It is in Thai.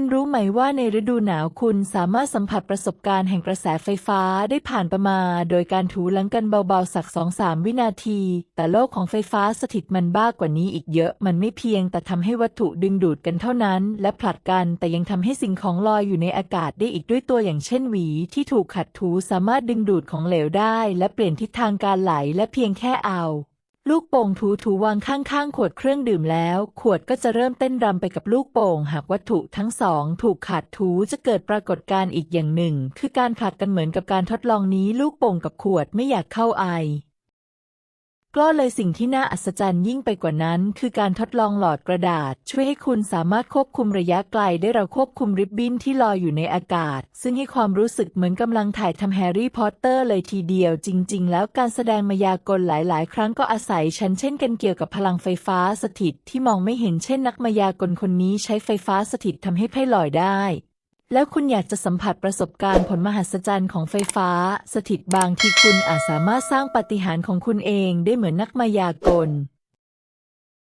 คุณรู้ไหมว่าในฤดูหนาวคุณสามารถสัมผัสประสบการณ์แห่งกระแสไฟฟ้าได้ผ่านประมา โดยการถูหลังกันเบาๆ สัก2-3วินาที แต่โลกของไฟฟ้าสถิตมันบ้ากว่านี้อีกเยอะ มันไม่เพียงแต่ทำให้วัตถุดึงดูดกันเท่านั้น และผลัดกัน แต่ยังทำให้สิ่งของลอยอยู่ในอากาศได้อีกด้วยตัวอย่างเช่นหวี ที่ถูกขัดถูสามารถดึงดูดของเหลวได้ และเปลี่ยนทิศทางการไหลและเพียงแค่เอา ลูกโป่งถูถูวางข้างๆ ขวดเครื่องดื่มแล้ว ขวดก็จะเริ่มเต้นรำไปกับลูกโป่ง หากวัตถุทั้งสองถูกขัดถูจะเกิดปรากฏการณ์อีกอย่างหนึ่ง คือการขัดกันเหมือนกับการทดลองนี้ ลูกโป่งกับขวดไม่อยากเข้าไอ ก็เลยสิ่งที่น่าอัศจรรย์ยิ่งไปกว่านั้น คือการทดลองหลอดกระดาษ ช่วยให้คุณสามารถควบคุมระยะไกลได้เราควบคุมริบบิ้นที่ลอยอยู่ในอากาศ ซึ่งให้ความรู้สึกเหมือนกำลังถ่ายทำแฮร์รี่พอตเตอร์เลยทีเดียว จริง ๆ แล้วการแสดงมายากลหลาย ๆ ครั้งก็อาศัยฉันเช่นกันเกี่ยวกับพลังไฟฟ้าสถิตที่มองไม่เห็นเช่นนักมายากลคนนี้ใช้ไฟฟ้าสถิตทำให้ไพ่ลอยได้ แล้วคุณอยากจะสัมผัสประสบการณ์ผลมหัศจรรย์ของไฟฟ้า สถิตบางที่คุณอาจสามารถสร้างปาฏิหาริย์ของคุณเองได้เหมือนนักมายากล